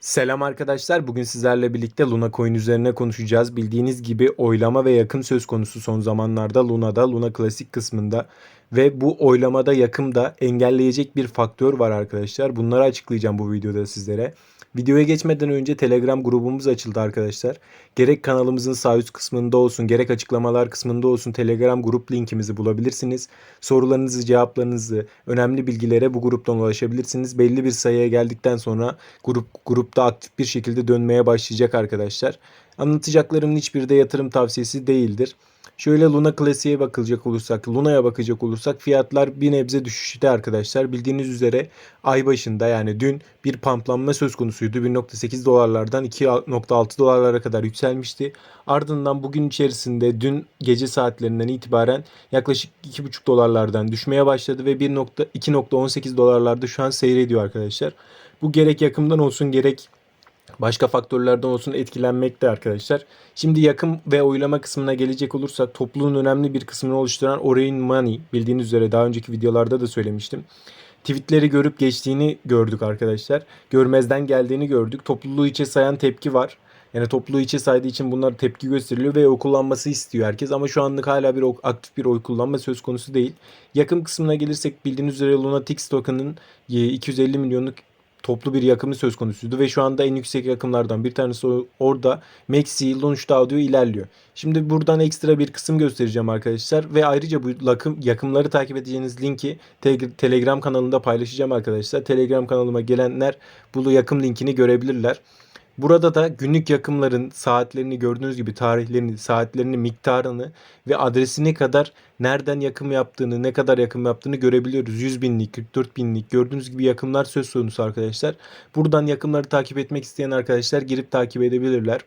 Selam arkadaşlar. Bugün sizlerle birlikte Luna Coin üzerine konuşacağız. Bildiğiniz gibi oylama ve yakım söz konusu son zamanlarda Luna'da, Luna Klasik kısmında ve bu oylamada yakımda engelleyecek bir faktör var arkadaşlar. Bunları açıklayacağım bu videoda sizlere. Videoya geçmeden önce Telegram grubumuz açıldı arkadaşlar. Gerek kanalımızın sağ üst kısmında olsun, gerek açıklamalar kısmında olsun Telegram grup linkimizi bulabilirsiniz. Sorularınızı, cevaplarınızı, önemli bilgilere bu gruptan ulaşabilirsiniz. Belli bir sayıya geldikten sonra grup grupta aktif bir şekilde dönmeye başlayacak arkadaşlar. Anlatacaklarımın hiçbiri de yatırım tavsiyesi değildir. Şöyle Luna Classic'e bakılacak olursak, Luna'ya bakacak olursak fiyatlar bir nebze düşüşte arkadaşlar. Bildiğiniz üzere ay başında yani dün bir pamplanma söz konusuydu. 1.8 dolarlardan 2.6 dolarlara kadar yükselmişti. Ardından bugün içerisinde dün gece saatlerinden itibaren yaklaşık 2.5 dolarlardan düşmeye başladı ve 1.2.18 dolarlarda şu an seyrediyor arkadaşlar. Bu gerek yakımdan olsun gerek başka faktörlerden olsun etkilenmekte arkadaşlar. Şimdi yakım ve oylama kısmına gelecek olursak topluluğun önemli bir kısmını oluşturan Orein Money bildiğiniz üzere daha önceki videolarda da söylemiştim. Tweetleri görüp geçtiğini gördük arkadaşlar. Görmezden geldiğini gördük. Topluluğu içe sayan tepki var. Yani topluluğu içe saydığı için bunlar tepki gösteriliyor ve oy kullanması istiyor herkes. Ama şu anlık hala bir aktif bir oy kullanma söz konusu değil. Yakın kısmına gelirsek bildiğiniz üzere Lunatics token'ın 250 milyonluk toplu bir yakımı söz konusuydu ve şu anda en yüksek yakımlardan bir tanesi orada Maxi Launch Audio ilerliyor. Şimdi buradan ekstra bir kısım göstereceğim arkadaşlar ve ayrıca bu yakım, yakımları takip edeceğiniz linki te Telegram kanalında paylaşacağım arkadaşlar. Telegram kanalıma gelenler bu yakım linkini görebilirler. Burada da günlük yakımların saatlerini gördüğünüz gibi tarihlerini, saatlerini, miktarını ve adresine kadar nereden yakım yaptığını, ne kadar yakım yaptığını görebiliyoruz. 100 binlik, 44 binlik gördüğünüz gibi yakımlar söz konusu arkadaşlar. Buradan yakımları takip etmek isteyen arkadaşlar girip takip edebilirler.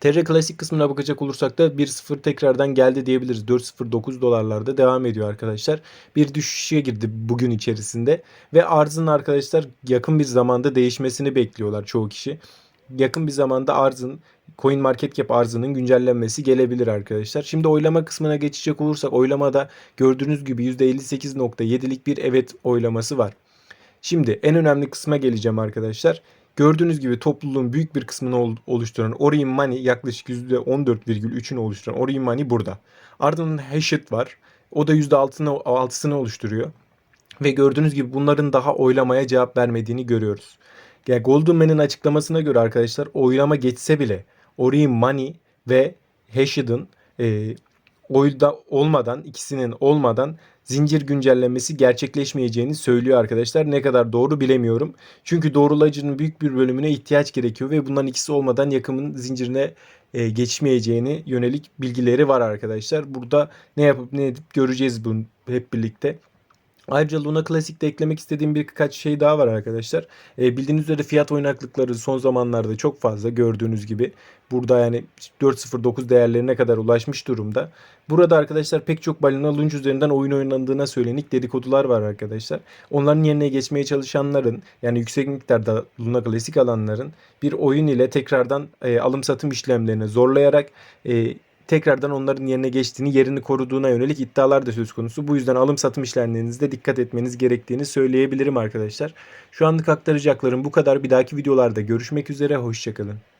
Terra Klasik kısmına bakacak olursak da 1.0 tekrardan geldi diyebiliriz. 4.09 dolarlarda devam ediyor arkadaşlar. Bir düşüşe girdi bugün içerisinde ve arzın arkadaşlar yakın bir zamanda değişmesini bekliyorlar çoğu kişi yakın bir zamanda arzın Coin Market Cap arzının güncellenmesi gelebilir arkadaşlar. Şimdi oylama kısmına geçecek olursak oylamada gördüğünüz gibi %58.7'lik bir evet oylaması var. Şimdi en önemli kısma geleceğim arkadaşlar. Gördüğünüz gibi topluluğun büyük bir kısmını oluşturan Orion Money yaklaşık %14,3'ünü oluşturan Orion Money burada. Ardından Hashit var. O da %6'sını 6'sını oluşturuyor. Ve gördüğünüz gibi bunların daha oylamaya cevap vermediğini görüyoruz. Yani Goldman'ın açıklamasına göre arkadaşlar oylama geçse bile Ori Money ve Hashed'ın e, oyda olmadan ikisinin olmadan zincir güncellemesi gerçekleşmeyeceğini söylüyor arkadaşlar. Ne kadar doğru bilemiyorum. Çünkü doğrulayıcının büyük bir bölümüne ihtiyaç gerekiyor ve bunların ikisi olmadan yakımın zincirine e, geçmeyeceğini yönelik bilgileri var arkadaşlar. Burada ne yapıp ne edip göreceğiz bunu hep birlikte. Ayrıca Luna Classic'te eklemek istediğim birkaç şey daha var arkadaşlar. E, bildiğiniz üzere fiyat oynaklıkları son zamanlarda çok fazla gördüğünüz gibi. Burada yani 4.09 değerlerine kadar ulaşmış durumda. Burada arkadaşlar pek çok balina lunch üzerinden oyun oynandığına söylenik dedikodular var arkadaşlar. Onların yerine geçmeye çalışanların yani yüksek miktarda Luna Classic alanların bir oyun ile tekrardan e, alım satım işlemlerini zorlayarak e, tekrardan onların yerine geçtiğini, yerini koruduğuna yönelik iddialar da söz konusu. Bu yüzden alım satım işlemlerinizde dikkat etmeniz gerektiğini söyleyebilirim arkadaşlar. Şu anlık aktaracaklarım bu kadar. Bir dahaki videolarda görüşmek üzere. Hoşçakalın.